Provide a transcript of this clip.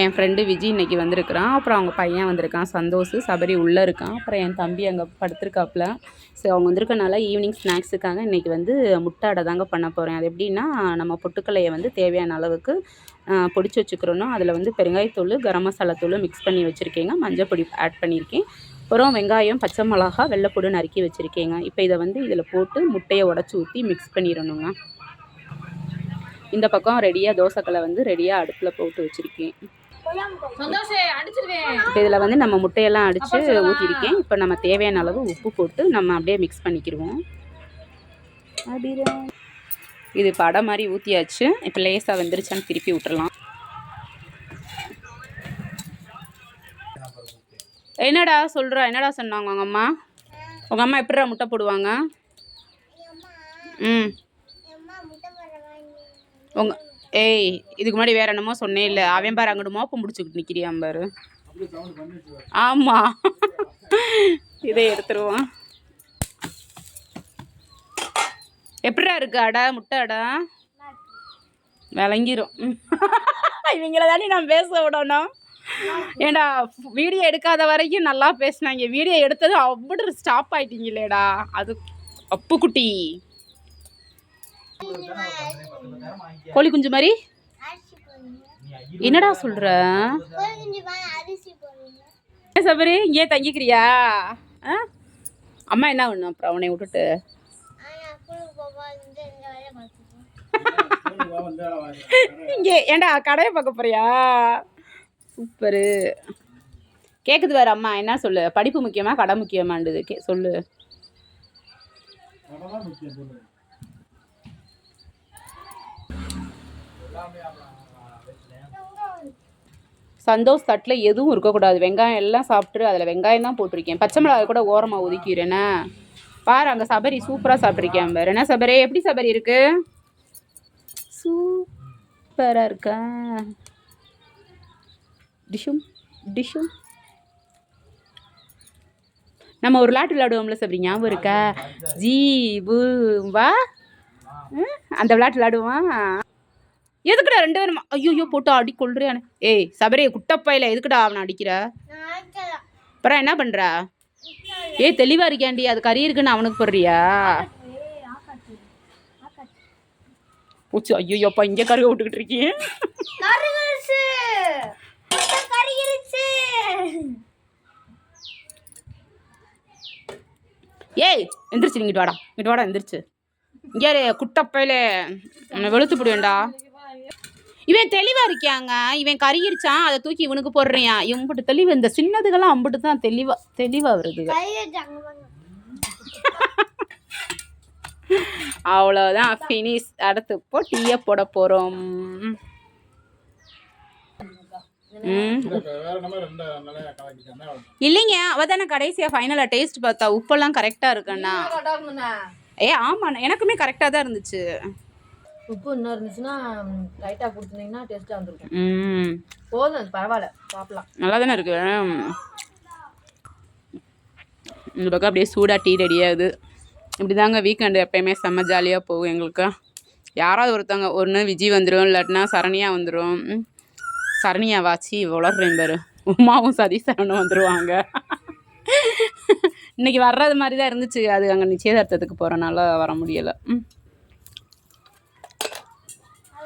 என் friend Viji இன்னைக்கு வந்திருக்கிறான். அப்புறம் அவங்க பையன் வந்திருக்கான். சந்தோஷ் சபரி உள்ளே இருக்கான். அப்புறம் என் தம்பி அங்கே படுத்திருக்காப்புல. ஸோ அவங்க வந்திருக்கனால ஈவினிங் ஸ்நாக்ஸுக்காக இன்றைக்கி வந்து முட்டை அடை தாங்க பண்ண போகிறேன் அது எப்படின்னா நம்ம பொட்டுக்கலையை வந்து தேவையான அளவுக்கு பொடிச்சு வச்சுக்கிறோன்னா அதில் வந்து பெருங்காயத்தூள் கரம் மசாலா தூள் மிக்ஸ் பண்ணி வச்சுருக்கேங்க. மஞ்சள் பொடி ஆட் பண்ணியிருக்கேன் அப்புறம் வெங்காயம் பச்சை மிளகா வெள்ளைப்பூடு நறுக்கி வச்சுருக்கேங்க. இப்போ இதை வந்து இதில் போட்டு முட்டையை உடச்சி ஊற்றி மிக்ஸ் பண்ணிடணுங்க. இந்த பக்கம் ரெடியாக தோசைக்கல்லை வந்து ரெடியாக அடுப்பில் போட்டு வச்சுருக்கேன். இப்போ இதில் வந்து நம்ம முட்டையெல்லாம் அடித்து ஊற்றிருக்கேன் இப்போ நம்ம தேவையான அளவு உப்பு போட்டு நம்ம அப்படியே மிக்ஸ் பண்ணிக்கிடுவோம். இது இப்போ அடை மாதிரி ஊற்றியாச்சு இப்போ லேசாக வெந்துருச்சான்னு திருப்பி விட்டுறலாம் என்னடா சொல்கிறா என்னடா சொன்னாங்க உங்கள் அம்மா? உங்கள் அம்மா எப்படிடா முட்டை போடுவாங்க? ம். உங்க ஏய் இதுக்கு முன்னாடி வேற என்னமோ சொன்னேன் இல்லை. அவன் பாரு அங்கிட்டு மோப்பம் முடிச்சுக்கிட்டு நிற்கிறியான் பாரு. ஆமாம் இதை எடுத்துருவோம். எப்படிடா இருக்கு அடை முட்டை அடை விளங்கிரும். இவங்கள தானே நான் பேச விடணும். ஏடா வீடியோ எடுக்காத வரைக்கும் நல்லா பேசினாங்க. வீடியோ எடுத்தது அப்படி ஸ்டாப் ஆயிட்டீங்களேடா. அது அப்புக்குட்டி. கோழி குஞ்சு மாதிரி? என்னடா சொல்ற? சபரி இங்கே தங்கிக்கிறியா? ஆ? அம்மா என்ன பண்ணும் அப்புறம் அவனை விட்டுட்டு. இங்கே ஏண்டா கடையை பார்க்க போறியா? சூப்பரு. கேட்குது வேற அம்மா என்ன சொல்லு? படிப்பு முக்கியமா கடை முக்கியமாண்டுது கே சொல்லு. சந்தோஷ் தட்டில் எதுவும் இருக்கக்கூடாது. வெங்காயம் எல்லாம் சாப்பிட்டு அதில் வெங்காயம் தான் போட்டிருக்கேன். பச்சை மிளகாய் கூட ஓரமாக ஒதுக்கிறேனே பாரு அங்கே சபரி சூப்பராக சாப்பிட்ருக்கேன் பாரு. என்ன சபரி? எப்படி சபரி இருக்கு? சூப்பராக இருக்கா? டிஷும் டிஷும். நம்ம ஒரு விளாட்டு விளாடுவோம்ல சபரி ஞாபகம் இருக்கா? ஜீ வா. அந்த விளாட்டு விளாடுவான் எதுக்குடா ரெண்டு பேரும் ஐயோ போட்டு அடி கொள்றியானே ஏய் சபரி குட்டப்பையில எதுக்குடா அவனை அடிக்கிற? அப்புறம் என்ன பண்ற? ஏய் தெளிவா இருக்கியாண்டி அது கறி இருக்குன்னு அவனுக்கு போடுறியா? பூச்சி ஐயோப்பா இங்கே கருக விட்டுக்கிட்டு இருக்கீங்க. ஏய் எந்திரிச்சு இங்கிட்டு வாடா. இங்கிட்டு வாடா எந்திரிச்சு. இங்கே குட்டப்பையில உன்னை வெளுத்து போடுவேன்டா. இவன் தெளிவா இருக்கியாங்க? இவன் கருகிருச்சான் அதை தூக்கி இவனுக்கு போடுறியான் இவன்பட்டு தெளிவு இந்த சின்னதுகெல்லாம் அம்பிட்டு தான் தெளிவா தெளிவா வருதுங்க அவ்வளோதான் ஃபினிஷ் அடுத்து இப்போ டீயை போட போகிறோம் இல்லைங்க அவ தானே கடைசியாக ஃபைனலாக டேஸ்ட் பார்த்தா உப்பெல்லாம் கரெக்டாக இருக்கண்ணா ஏ ஆமாண்ணா எனக்குமே கரெக்டாக தான் இருந்துச்சு. உப்பு இன்னும் இருந்துச்சுன்னா லைட்டாக கொடுத்துருந்தீங்கன்னா டேஸ்ட்டாக வந்திருக்கும். போதும் அது பரவாயில்ல சாப்பிடலாம். நல்லா தானே இருக்கு இந்த பக்கம் அப்படியே சூடாக டீ ரெடியாகுது இப்படி தாங்க வீக்கெண்டு எப்பயுமே செம்ம ஜாலியாக போகும் எங்களுக்கு. யாராவது ஒருத்தவங்க ஒன்று விஜய் வந்துடும் இல்லாட்டினா சரணியா வந்துடும் சரணியா வாச்சி வளர்றேன் பாரு. உமாவும் சதீசரனும் வந்துடுவாங்க இன்னைக்கு வர்றது மாதிரி தான் இருந்துச்சு. அது அங்கே நிச்சயதார்த்தத்துக்கு போகிறனால வர முடியலை.